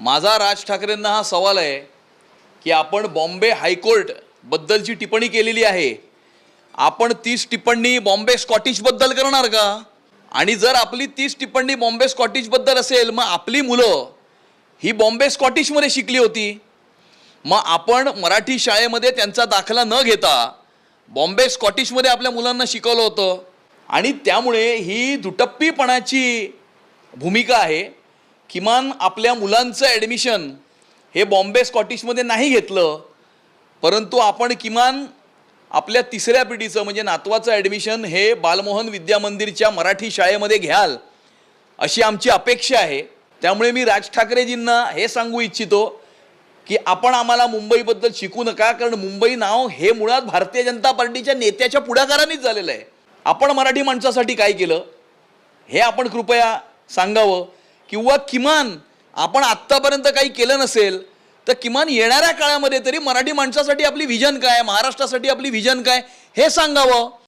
माझा राज ठाकरेंना हा सवाल आहे की आपण बॉम्बे हायकोर्ट बद्दलची टिप्पणी केलेली आहे. आपण तीच टिप्पणी बॉम्बे स्कॉटिशबद्दल करणार का? आणि जर आपली तीच टिप्पणी बॉम्बे स्कॉटिशबद्दल असेल मग आपली मुलं ही बॉम्बे स्कॉटिशमध्ये शिकली होती. मग आपण मराठी शाळेमध्ये त्यांचा दाखला न घेता बॉम्बे स्कॉटिशमध्ये आपल्या मुलांना शिकवलं होतं. आणि त्यामुळे ही दुटप्पीपणाची भूमिका आहे. किमान आपल्या मुलांचं ॲडमिशन हे बॉम्बे स्कॉटिशमध्ये नाही घेतलं परंतु आपण किमान आपल्या तिसऱ्या पिढीचं म्हणजे नातवाचं ॲडमिशन हे बालमोहन विद्या मंदिरच्या मराठी शाळेमध्ये घ्याल अशी आमची अपेक्षा आहे. त्यामुळे मी राज ठाकरेजींना हे सांगू इच्छितो की आपण आम्हाला मुंबईबद्दल शिकू नका कारण मुंबई नाव हे मुळात भारतीय जनता पार्टीच्या नेत्याच्या पुढाकारानेच झालेलं आहे. आपण मराठी माणसासाठी काय केलं? हे आपण कृपया सांगावं. किंवा किमान आपण आत्तापर्यंत काही केलं नसेल तर किमान येणाऱ्या काळामध्ये तरी मराठी माणसासाठी आपली व्हिजन काय? महाराष्ट्रासाठी आपली व्हिजन काय? हे सांगावं.